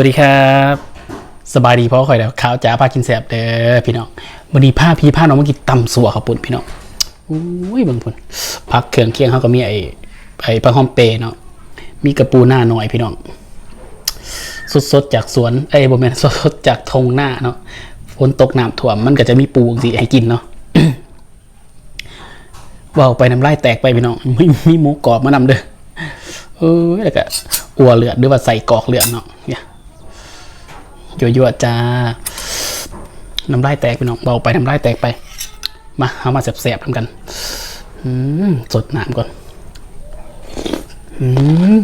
สวัสดีครับสบายดีเพราะข่อยแล้วข้าวจ้าพากินแสบเด้อพี่น้องวันนี้ผ้าพี่ผ้าน้องมากินตำสัวครับปุ่นพี่น้องอุ้ยบางพุ่นพักเครื่องเคียงเขาก็มีไอ้ไอ้ปลาหอมเปย์เนาะมีกระปูหน้าหน่อยพี่น้องสดๆจากสวนเอ้บ่แมนสดๆจากทงหน้าเนาะฝนตกน้ำท่วมมันก็จะมีปูสิให้กินเนาะว่าไปน้ำลายแตกไปพี่น้องไม่มีหมูกรอบมานำเด้อเอ้ยแล้วก็อัวเลือดหรือว่าใส่กอกเลือดเนาะเนี่ย ยั่วๆจ้าน้ำลายแตกไปน้องเบาไปน้ำลายแตกไป มาเอามาแสบๆทำกันอืมสดน้ำก่อนอืม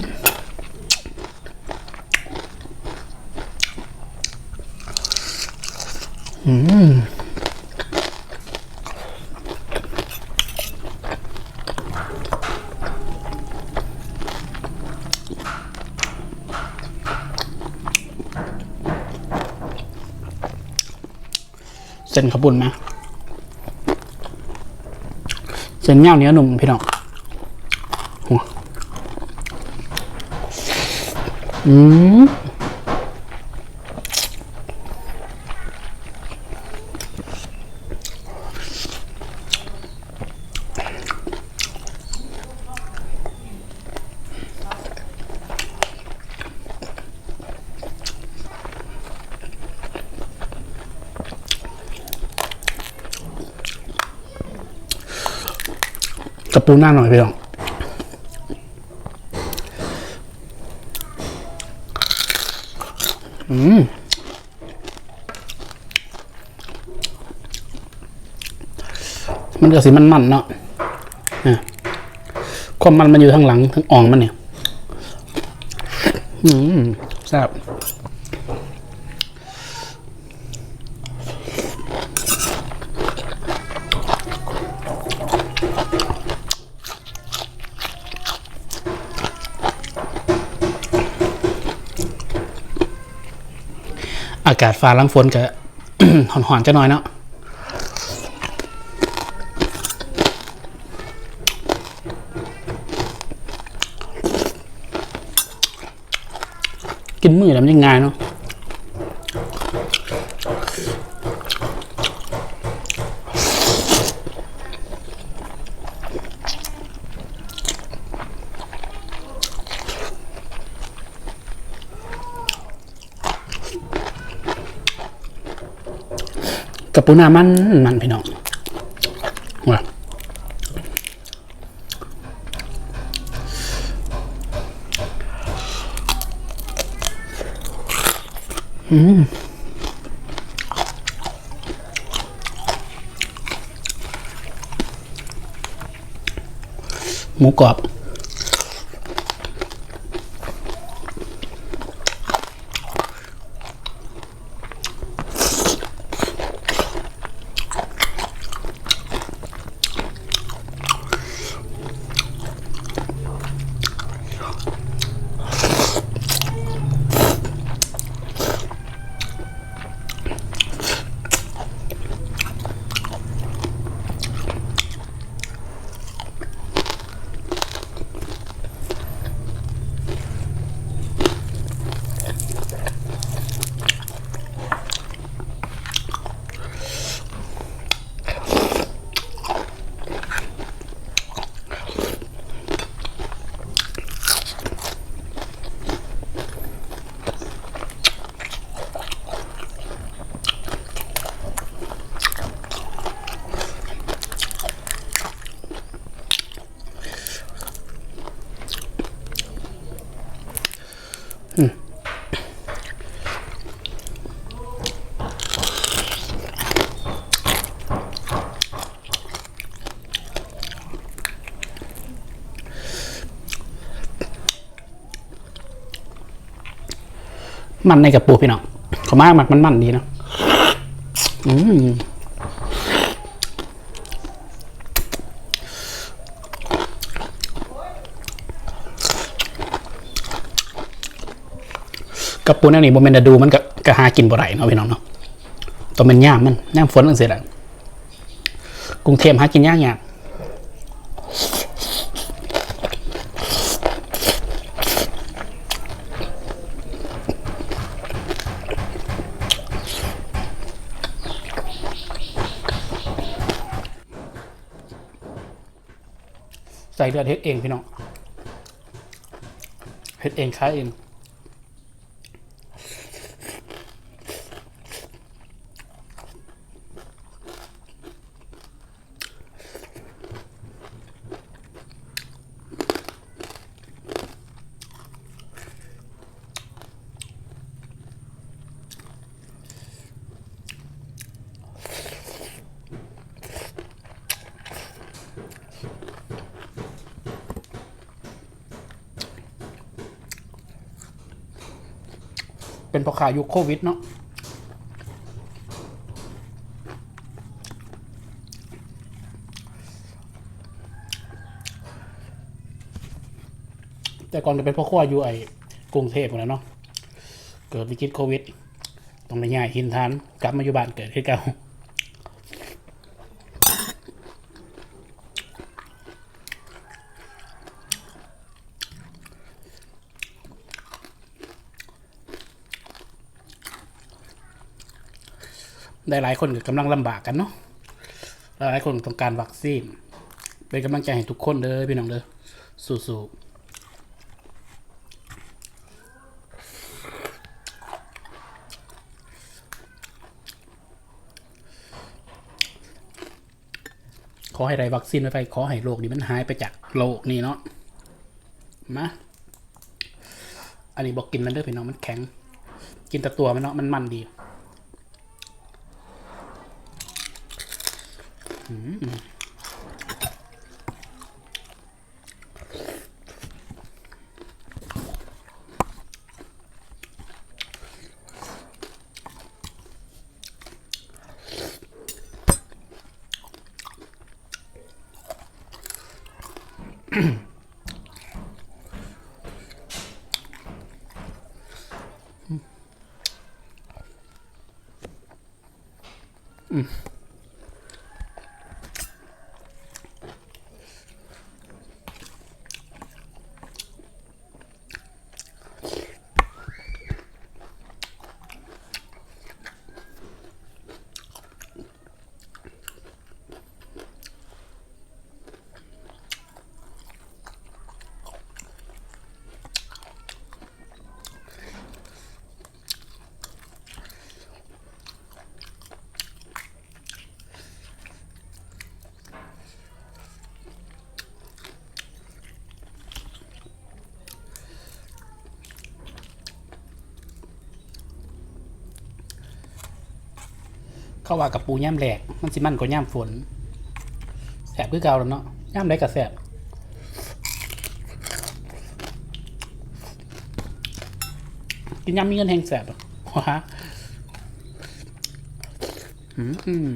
อืม ส้นขบุญไหมเส้นเงาเนื้อหนุ่มพี่น้องอืม กระปูหน้าหน่อยพี่น้องอืมมันก็สิมันมันๆเนาะอะความมันมันอยู่ทางหลังทางอ่องมันเนี่ย อืมแซ่บากาศฟ้าลังฝนก็หอนๆจะน้อยเนาะกินมือแล้วมันยังไงเนาะ กับปูนามันมันพี่น้องว้าหมูกรอบ มันในกระปูพี่น้องขามากมันมันมันดีเนาะอืม กระปูแนวนี่บ่แม่นจะดูมันก็กะหากินบ่ได้เนาะพี่น้องเนาะตัวงเป็นย่ามมันแนมฝนจังซี่แหละกรุงเทพหากินยากยากใส่เลือดเฮ็ดเองพี่น้องเฮ็ดเองค้าเอง เป็นเพราะขายุคโควิดเนาะแต่ก่อนจะเป็นเพ่อขั้วอยู่ไอ้กรุงเทพหมดแล้วเนาะเกิดวิกฤตโควิด ต้องไปย้ายหินทาน กลับมาอยู่บ้านเกิดขึ้นเก่า ได้หลายคนก็กำลังลำบากกันเนาะหลายคนต้องการวัคซีน เป็นกำลังใจให้ทุกคนเด้อพี่น้องเด้อสู้ๆขอให้ได้วัคซีนไป ขอให้โรคนี้มันหายไปจากโลกนี้เนาะ มา อันนี้บอกกินมันเด้อพี่น้องมันแข็ง กินแต่ตัวมันเนาะมันมันดี 음. 음. เข้าว่ากับปูย่ามแหลกมันสิมันกว่าย่ามฝนแสบคือเก่าแล้วเนาะย่ามไรกับแสบกินย่ามมีเงินแหงแสบอะว้าอืม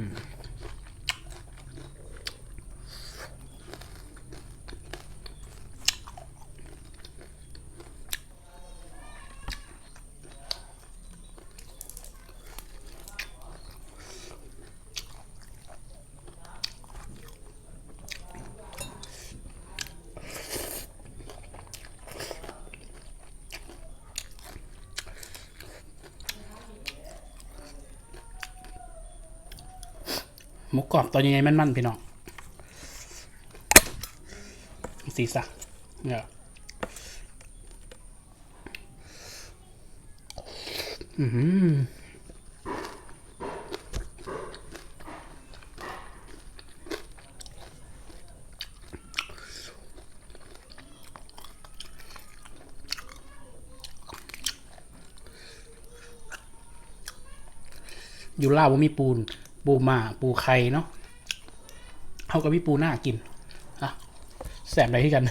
มหมูกรอบตัวยังไงมัน ๆ พี่น้องสีสันเนี่ยอือหือยู่ล่าว่ามีปูน ปูมาปูไข่เนาะเขากับพี่ปูหน้ากินอะแสบอะไรที่กัน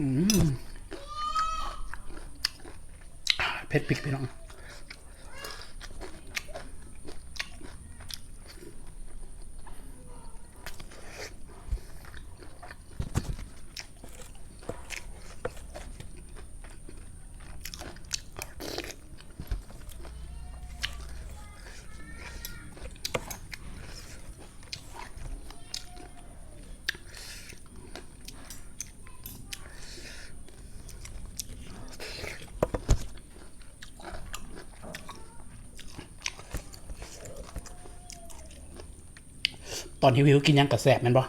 อืมเผ็ดพริกพี่น้อง ตอนหิวๆกินยังกับแสบมันบ่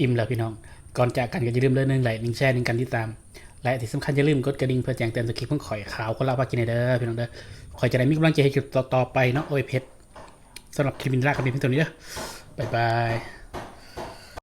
อิ่มแล้วพี่น้อง ก่อนจากกันก็อย่าลืมเลื่อนหนึ่งไลค์หนึ่งแชร์หนึ่งการติดตาม และที่สำคัญอย่าลืมกดกระดิ่งเพื่อแจ้งเตือนสคริปต์ของข่อยขาวคนละพากินเด้อพี่น้องเด้อข่อยจะได้มีกำลังใจให้คลิปต่อๆไปเนาะโอ้ยเพชรสำหรับคลิปนี้ลากันไปเพียงเท่านี้เด้อบ๊ายบาย